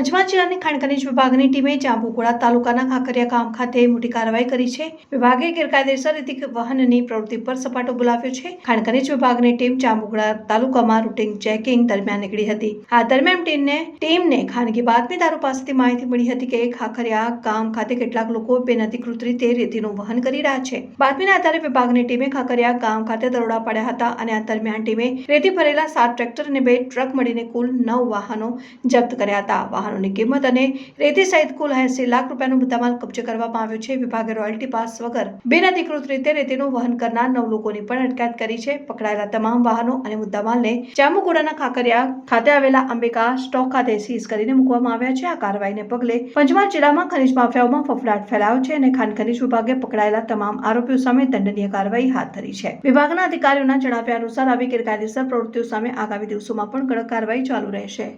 પંચમહાલ જિલ્લાની ખાણ ખનીજ વિભાગની ટીમે જાંબુઘોડા તાલુકાના ખાકરિયા ગામ ખાતે મોટી કાર્યવાહી કરી છે. વિભાગે ગેરકાયદેસર રીતે વાહનની પ્રવૃત્તિ પર સપાટો બોલાવ્યો છે. ખાણ ખનીજ વિભાગની ટીમ જાંબુઘોડા તાલુકામાં રૂટીન ચેકિંગ દરમિયાન નીકળી હતી. આ દરમિયાન ટીમને ટીમને ખાનગી બાતમીદારો પાસેથી માહિતી મળી હતી કે ખાખરિયા ગામ ખાતે કેટલાક લોકો બેનઅધિકૃત રીતે રેતીનું વહન કરી રહ્યા છે. બાતમીના આધારે વિભાગની ટીમે ખાખરિયા ગામ ખાતે દરોડા પાડ્યા હતા અને આ દરમિયાન ટીમે રેતી ભરેલા સાત ટ્રેક્ટર અને બે ટ્રક મળીને કુલ નવ વાહનો જપ્ત કર્યા હતા. વાહનોની કિંમત અને રેતી સહિત કુલ એસી લાખ રૂપિયાનો મુદ્દામાલ કબજે કરવામાં આવ્યો છે. વિભાગે રોયલ્ટી પાસ વગર બિનઅધિકૃત રીતે રેતીનું વહન કરનાર નવ લોકોની પણ અટકાયત કરી છે. પકડાયેલા તમામ વાહનો અને મુદ્દામાલને ચામુકુડાના ખાકરિયા ખાતે આવેલા અંબિકા સ્ટોક ખાતે સીઝ કરીને મૂકવામાં આવ્યા છે. આ કાર્યવાહીને પગલે પંચમહાલ જિલ્લામાં ખનીજ માફિયાઓમાં ફફડાટ ફેલાયો છે અને ખાન ખનીજ વિભાગે પકડાયેલા તમામ આરોપીઓ સામે દંડનીય કાર્યવાહી હાથ ધરી છે. વિભાગના અધિકારીઓના જણાવ્યા અનુસાર આવી ગેરકાયદેસર પ્રવૃત્તિઓ સામે આગામી દિવસોમાં પણ કડક કાર્યવાહી ચાલુ રહેશે.